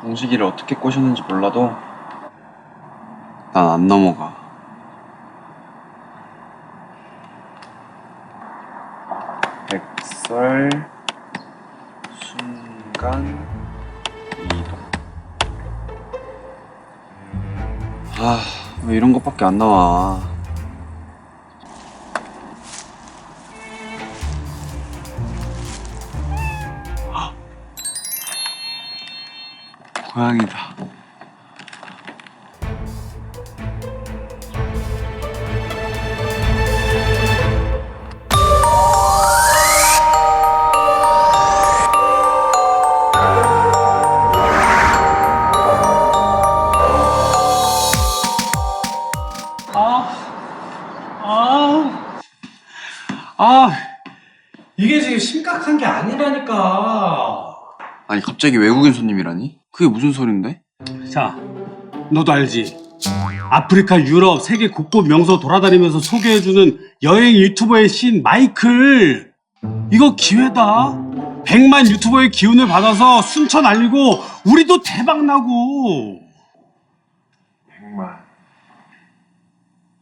동식이를 어떻게 꼬셨는지 몰라도 난 안 넘어가. 백설 순간 이동. 아, 왜 이런 것밖에 안 나와? 고양이다. 아, 아, 이게 지금 심각한 게 아니라니까. 아니 갑자기 외국인 손님이라니? 그게 무슨 소린데? 자, 너도 알지? 아프리카, 유럽, 세계 곳곳 명소 돌아다니면서 소개해주는 여행 유튜버의 신 마이클. 이거 기회다. 100만 유튜버의 기운을 받아서 순천 알리고 우리도 대박 나고. 백만.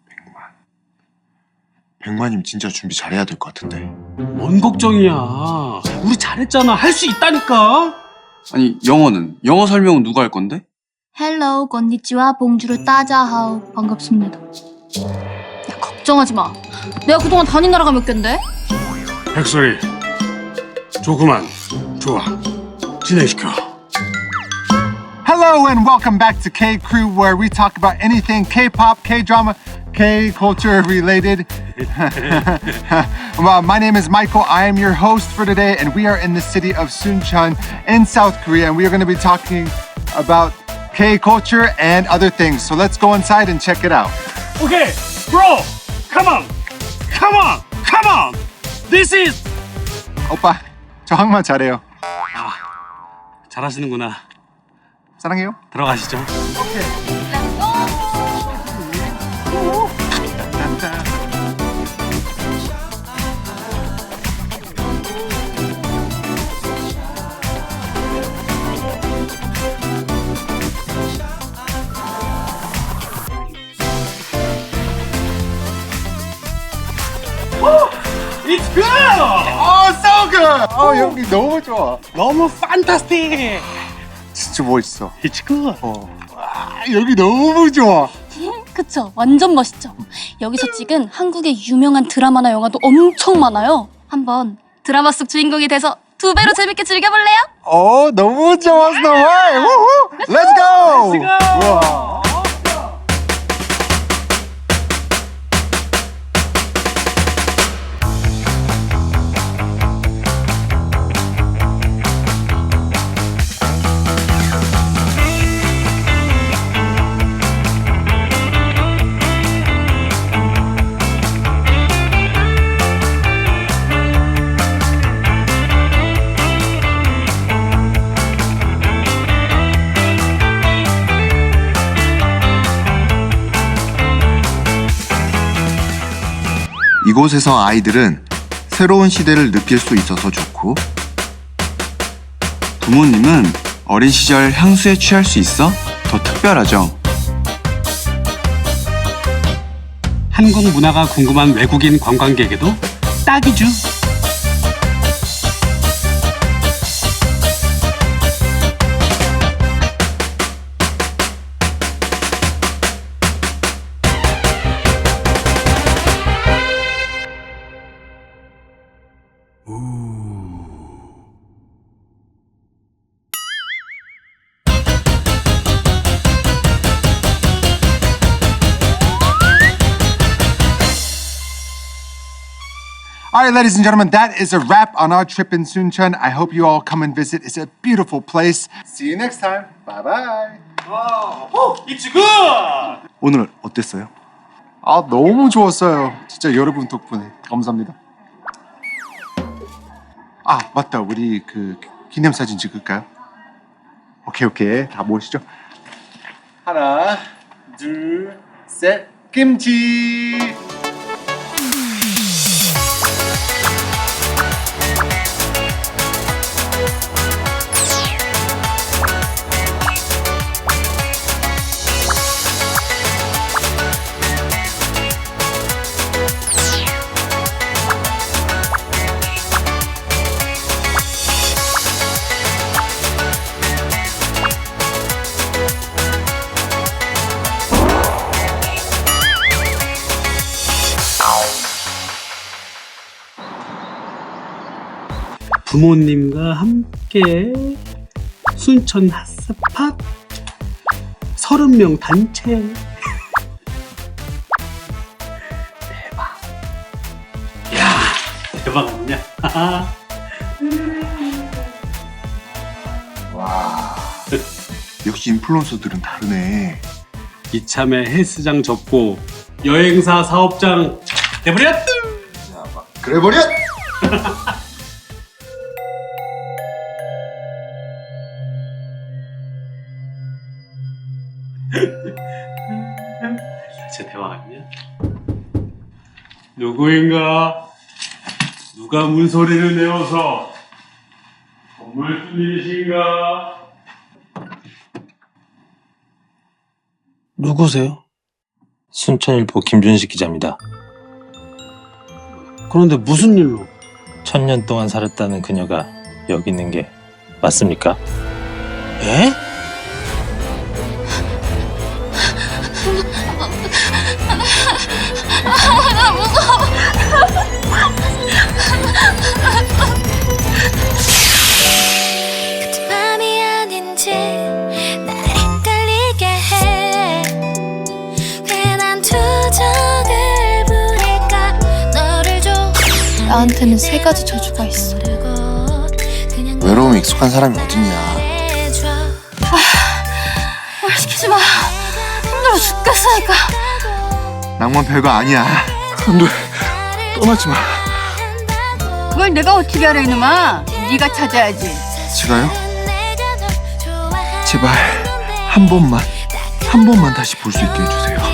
백만. 백만이면 진짜 준비 잘해야 될 것 같은데. 뭔 걱정이야. 우리 잘했잖아. 할 수 있다니까. 아니 영어는? 영어 설명은 누가 할 건데? 헬로우, 건니치와, 봉주르, 따자하오. 반갑습니다. 야, 걱정하지 마. 내가 그동안 다닌 나라가 몇 갠데? 백설이. 조그만. 좋아. 진행시켜. Hello and welcome back to K Crew, where we talk about anything K-pop, K-drama, K-culture related. well, my name is Michael. I am your host for today, and we are in the city of Suncheon in South Korea, and we are going to be talking about K-culture and other things. So let's go inside and check it out. 오케이, bro, come on, come on, come on. This is 오빠, 저 한국말 잘해요. 잘하시는구나. 사랑해요. 들어가시죠. It's good. Oh, so good. 어, 연기 너무 좋아. 너무 판타스틱. 진짜 멋있어. It's good. 어. 와, 여기 너무 좋아. 그쵸? 완전 멋있죠? 여기서 찍은 한국의 유명한 드라마나 영화도 엄청 많아요. 한번 드라마 속 주인공이 돼서 두 배로 재밌게 즐겨볼래요? 어, 너무 좋았어. 와, 우후. Let's go. Let's go. 우와. 이곳에서 아이들은 새로운 시대를 느낄 수 있어서 좋고 부모님은 어린 시절 향수에 취할 수 있어 더 특별하죠. 한국 문화가 궁금한 외국인 관광객에도 딱이죠. All right, ladies and gentlemen, that is a wrap on our trip in Suncheon. I hope you all come and visit. It's a beautiful place. See you next time. Bye bye. It's good. 오늘 어땠어요? 아, 너무 좋았어요. 진짜 여러분 덕분에. 감사합니다. 아, 맞다. 우리 그 기념사진 찍을까요? 오케이, 오케이. 다 모이시죠? 하나, 둘, 셋. 김치! 부모님과 함께 순천 핫스팟 30명 단체. 대박. 야 대박 아니냐 역시 인플루언서들은 다르네. 이참에 헬스장 접고 여행사 사업장. 돼버렸 그래 버려. 진짜 대박 아니냐? 누구인가? 누가 문소리를 내어서 건물주님이신가? 누구세요? 순천일보 김준식 기자입니다. 그런데 무슨 일로? 천년 동안 살았다는 그녀가 여기 있는 게 맞습니까? 에? 맘이 아닌지 날 헷갈리게 해 괜한 투정을 부릴까 너를 줘 나한테는 세 가지 저주가 있어. 외로움에 익숙한 사람이 어딨냐. 뭘 시키지 마. 힘들어 죽겠으니까. 낭만 별거 아니야. 안돼. 떠나지 마. 그걸 내가 어떻게 알아 이놈아 네가 찾아야지 제가요? 제발 한 번만 한 번만 다시 볼 수 있게 해주세요.